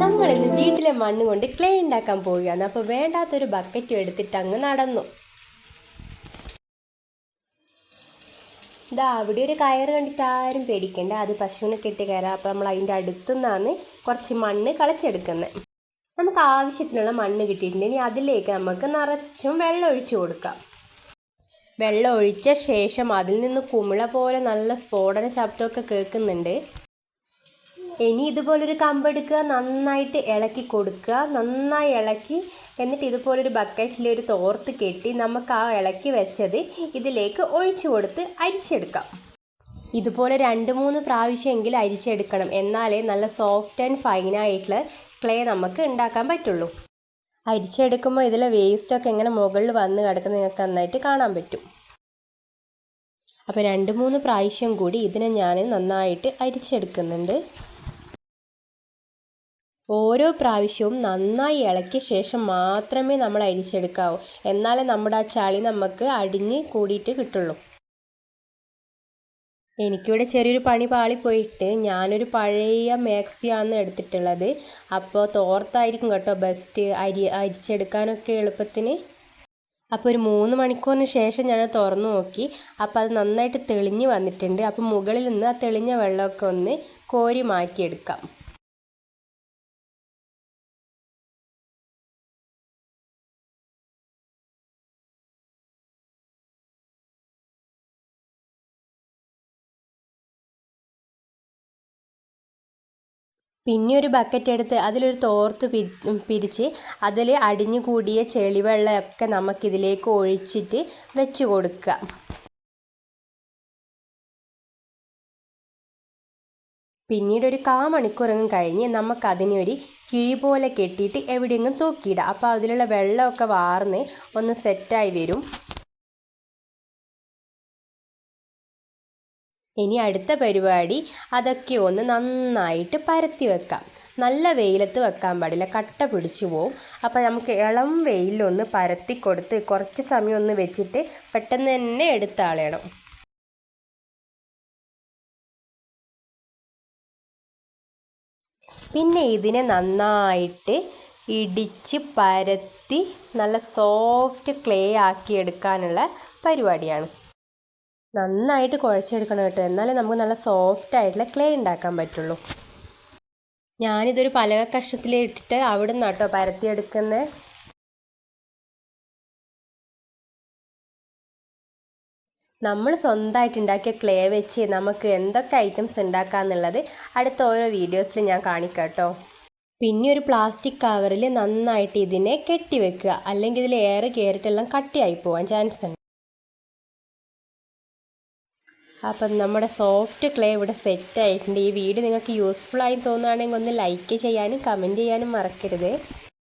നമ്മളിന്ന് വീട്ടിലെ മണ്ണ് കൊണ്ട് ക്ലേ ഉണ്ടാക്കാൻ പോവുകയാണ്. അപ്പോൾ വേണ്ടാത്തൊരു ബക്കറ്റും എടുത്തിട്ട് അങ്ങ് നടന്നു. ഇതാ അവിടെ ഒരു കയർ കണ്ടിട്ട് ആരും പേടിക്കണ്ട. അത് പശുവിനെ കെട്ടി കയറാം. അപ്പോൾ നമ്മൾ അതിന്റെ അടുത്തു നിന്നാണ് കുറച്ച് മണ്ണ് കളച്ചെടുക്കുന്നത് നമുക്ക് ആവശ്യത്തിനുള്ള മണ്ണ് കിട്ടിയിട്ടുണ്ട്. ഇനി അതിലേക്ക് നമുക്ക് നിറച്ചും വെള്ളം ഒഴിച്ചു കൊടുക്കാം. വെള്ളം ഒഴിച്ച ശേഷം അതിൽ നിന്ന് കുമിള പോലെ നല്ല സ്ഫോടന ശബ്ദമൊക്കെ കേൾക്കുന്നുണ്ട്. ഇനി ഇതുപോലൊരു കമ്പെടുക്കുക നന്നായിട്ട് ഇളക്കി കൊടുക്കുക നന്നായി ഇളക്കി എന്നിട്ട് ഇതുപോലൊരു ബക്കറ്റിൽ ഒരു തോർത്ത് കെട്ടി നമുക്ക് ആ ഇളക്കി വെച്ചത് ഇതിലേക്ക് ഒഴിച്ചു കൊടുത്ത് അരിച്ചെടുക്കാം. ഇതുപോലെ രണ്ട് മൂന്ന് പ്രാവശ്യമെങ്കിലും അരിച്ചെടുക്കണം. എന്നാലേ നല്ല സോഫ്റ്റ് ആൻഡ് ഫൈനായിട്ടുള്ള ക്ലേ നമുക്ക് ഉണ്ടാക്കാൻ പറ്റുള്ളൂ. അരിച്ചെടുക്കുമ്പോൾ ഇതിലെ വേസ്റ്റൊക്കെ എങ്ങനെ മുകളിൽ വന്ന് കിടക്കുന്ന നിങ്ങൾക്ക് നന്നായിട്ട് കാണാൻ പറ്റും. അപ്പോൾ രണ്ട് മൂന്ന് പ്രാവശ്യം കൂടി ഇതിനെ ഞാൻ നന്നായിട്ട് അരിച്ചെടുക്കുന്നുണ്ട്. ഓരോ പ്രാവശ്യവും നന്നായി ഇളക്കിയ ശേഷം മാത്രമേ നമ്മൾ അരിച്ചെടുക്കാവൂ എന്നാലേ നമ്മുടെ ആ ചളി നമുക്ക് അടിഞ്ഞ് കൂടിയിട്ട് കിട്ടുള്ളൂ. എനിക്കിവിടെ ചെറിയൊരു പണി പാളിപ്പോയിട്ട് ഞാനൊരു പഴയ മാക്സിയാണ് എടുത്തിട്ടുള്ളത്. അപ്പോൾ തോർത്തായിരിക്കും കേട്ടോ ബെസ്റ്റ് അരി അരിച്ചെടുക്കാനൊക്കെ എളുപ്പത്തിന്. അപ്പോൾ ഒരു മൂന്ന് മണിക്കൂറിന് ശേഷം ഞാൻ തുറന്നു നോക്കി. അപ്പോൾ അത് നന്നായിട്ട് തെളിഞ്ഞ് വന്നിട്ടുണ്ട്. അപ്പോൾ മുകളിൽ നിന്ന് ആ തെളിഞ്ഞ വെള്ളമൊക്കെ ഒന്ന് കോരി മാറ്റിയെടുക്കാം. പിന്നെ ഒരു ബക്കറ്റ് എടുത്ത് അതിലൊരു തോർത്ത് പിരിച്ച് അതിൽ അടിഞ്ഞു കൂടിയ ചെളിവെള്ളമൊക്കെ നമുക്കിതിലേക്ക് ഒഴിച്ചിട്ട് വെച്ച് കൊടുക്കുക. പിന്നീട് ഒരു കാ മണിക്കൂറങ്ങും കഴിഞ്ഞ് നമുക്കതിനെ ഒരു കിഴി പോലെ കെട്ടിയിട്ട് എവിടെയെങ്കിലും തൂക്കിയിടാം. അപ്പോൾ അതിലുള്ള വെള്ളമൊക്കെ വാർന്ന് ഒന്ന് സെറ്റായി വരും. ഇനി അടുത്ത പരിപാടി അതൊക്കെ ഒന്ന് നന്നായിട്ട് പരത്തി വെക്കാം. നല്ല വെയിലത്ത് വെക്കാൻ പാടില്ല. കട്ട പിടിച്ചു പോവും. അപ്പോൾ നമുക്ക് ഇളം വെയിലൊന്ന് പരത്തി കൊടുത്ത് കുറച്ച് സമയം ഒന്ന് വെച്ചിട്ട് പെട്ടെന്ന് തന്നെ എടുത്താളയണം പിന്നെ ഇതിനെ നന്നായിട്ട് ഇടിച്ച് പരത്തി നല്ല സോഫ്റ്റ് ക്ലേ ആക്കി എടുക്കാനുള്ള പരിപാടിയാണ്. നന്നായിട്ട് കുഴച്ചെടുക്കണം കേട്ടോ. എന്നാലേ നമുക്ക് നല്ല സോഫ്റ്റ് ആയിട്ടുള്ള ക്ലേ ഉണ്ടാക്കാൻ പറ്റുള്ളൂ. ഞാനിതൊരു പലക കഷ്ണത്തിൽ ഇട്ടിട്ട് അവിടെ നിന്ന് കേട്ടോ പരത്തിയെടുക്കുന്നത് നമ്മൾ സ്വന്തമായിട്ട് ഉണ്ടാക്കിയ ക്ലേ വെച്ച് നമുക്ക് എന്തൊക്കെ ഐറ്റംസ് ഉണ്ടാക്കാമെന്നുള്ളത് അടുത്ത ഓരോ വീഡിയോസിൽ ഞാൻ കാണിക്കാം പിന്നെ ഒരു പ്ലാസ്റ്റിക് കവറിൽ നന്നായിട്ട് ഇതിനെ കെട്ടി വെക്കുക അല്ലെങ്കിൽ ഇതിൽ എയർ കയറിയിട്ടെല്ലാം കട്ടിയായി പോകാൻ ചാൻസ് ഉണ്ട്. അപ്പം നമ്മുടെ സോഫ്റ്റ് ക്ലേ ഇവിടെ സെറ്റ് ആയിട്ടുണ്ട് ഈ വീഡിയോ നിങ്ങൾക്ക് യൂസ്ഫുൾ ആയി തോന്നുകയാണെങ്കിൽ ഒന്ന് ലൈക്ക് ചെയ്യാനും കമന്റ് ചെയ്യാനും മറക്കരുത്.